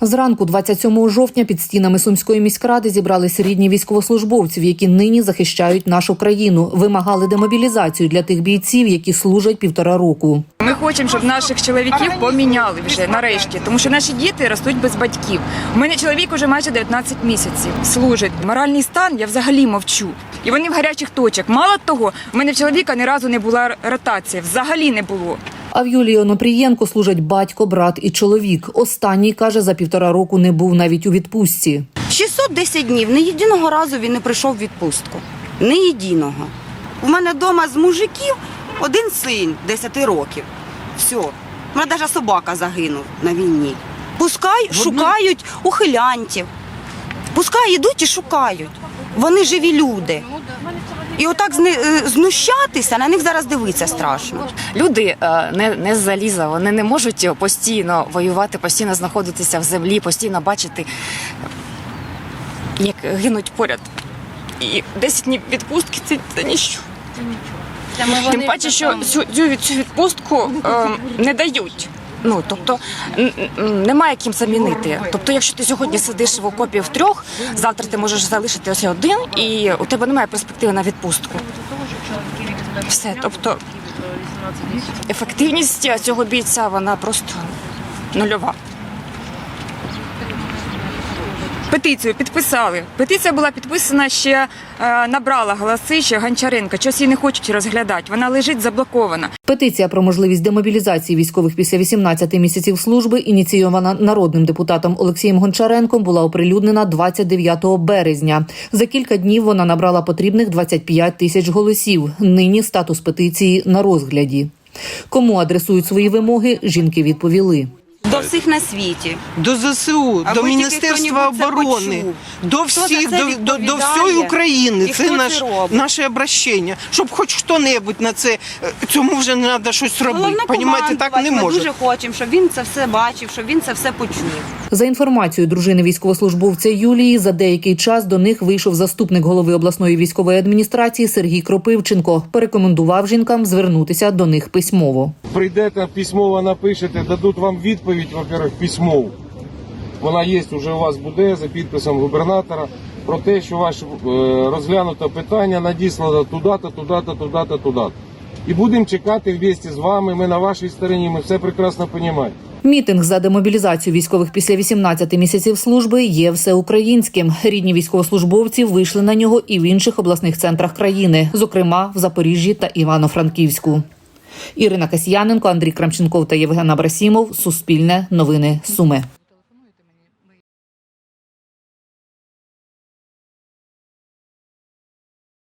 Зранку, 27 жовтня, під стінами Сумської міськради зібрались рідні військовослужбовців, які нині захищають нашу країну. Вимагали демобілізацію для тих бійців, які служать півтора року. Ми хочемо, щоб наших чоловіків поміняли вже нарешті, тому що наші діти ростуть без батьків. У мене чоловік уже майже 19 місяців служить. Моральний стан я взагалі мовчу. І вони в гарячих точках. Мало того, у мене в чоловіка ні разу не була ротація, взагалі не було. А в Юлії Онопрієнко служать батько, брат і чоловік. Останній каже, за півтора року не був навіть у відпустці. 610 днів. Не єдиного разу він не прийшов в відпустку. Не єдиного. У мене вдома з мужиків один син 10 років. Все. У мене навіть собака загинув на війні. Пускай шукають ухилянтів. Пускай йдуть і шукають. Вони живі люди. І отак е, знущатися, на них зараз дивитися страшно. Люди е, не, не з заліза, вони не можуть постійно воювати, постійно знаходитися в землі, постійно бачити, як гинуть поряд. І 10 днів відпустки це, це ніщо. Тим паче, що цю, цю, цю відпустку е, не дають. Ну тобто немає ким замінити. Тобто, якщо ти сьогодні сидиш в окопі в трьох, завтра ти можеш залишитися один, і у тебе немає перспективи на відпустку. Все, тобто ефективність цього бійця вона просто нульова. Петицію підписали. Петиція була підписана ще е, набрала голоси ще Гончаренка. Чогось її не хочуть розглядати. Вона лежить заблокована. Петиція про можливість демобілізації військових після 18 місяців служби, ініційована народним депутатом Олексієм Гончаренком, була оприлюднена 29 березня. За кілька днів вона набрала потрібних 25 тисяч голосів. Нині статус петиції на розгляді. Кому адресують свої вимоги, жінки відповіли. До всіх на світі. до ЗСУ, Аби до Міністерства оборони, до всіх, до, до, до всієї України. І Це наш, наше обращення. Щоб хоч хто-небудь на це, е, цьому вже не треба щось робити. Понімаєте, так не Головнокомандувач, Ми може. дуже хочемо, щоб він це все бачив, щоб він це все почув. За інформацією дружини військовослужбовця Юлії, за деякий час до них вийшов заступник голови обласної військової адміністрації Сергій Кропивченко. Порекомендував жінкам звернутися до них письмово. прийдете письмово напишете, дадуть вам відповідь, во-первых, письмову. Вона є вже у вас буде за підписом губернатора про те, що ваше е, розглянуте питання надіслано туди-то, туди-то, туди-то, туди. І будемо чекати вместе з вами. Ми на вашій стороні, ми все прекрасно розуміємо. Мітинг за демобілізацію військових після 18 місяців служби є всеукраїнським. Рідні військовослужбовці вийшли на нього і в інших обласних центрах країни, зокрема в Запоріжжі та Івано-Франківську. Ірина Касьяненко, Андрій Крамченков та Євген Абрасімов. Суспільне новини Суми.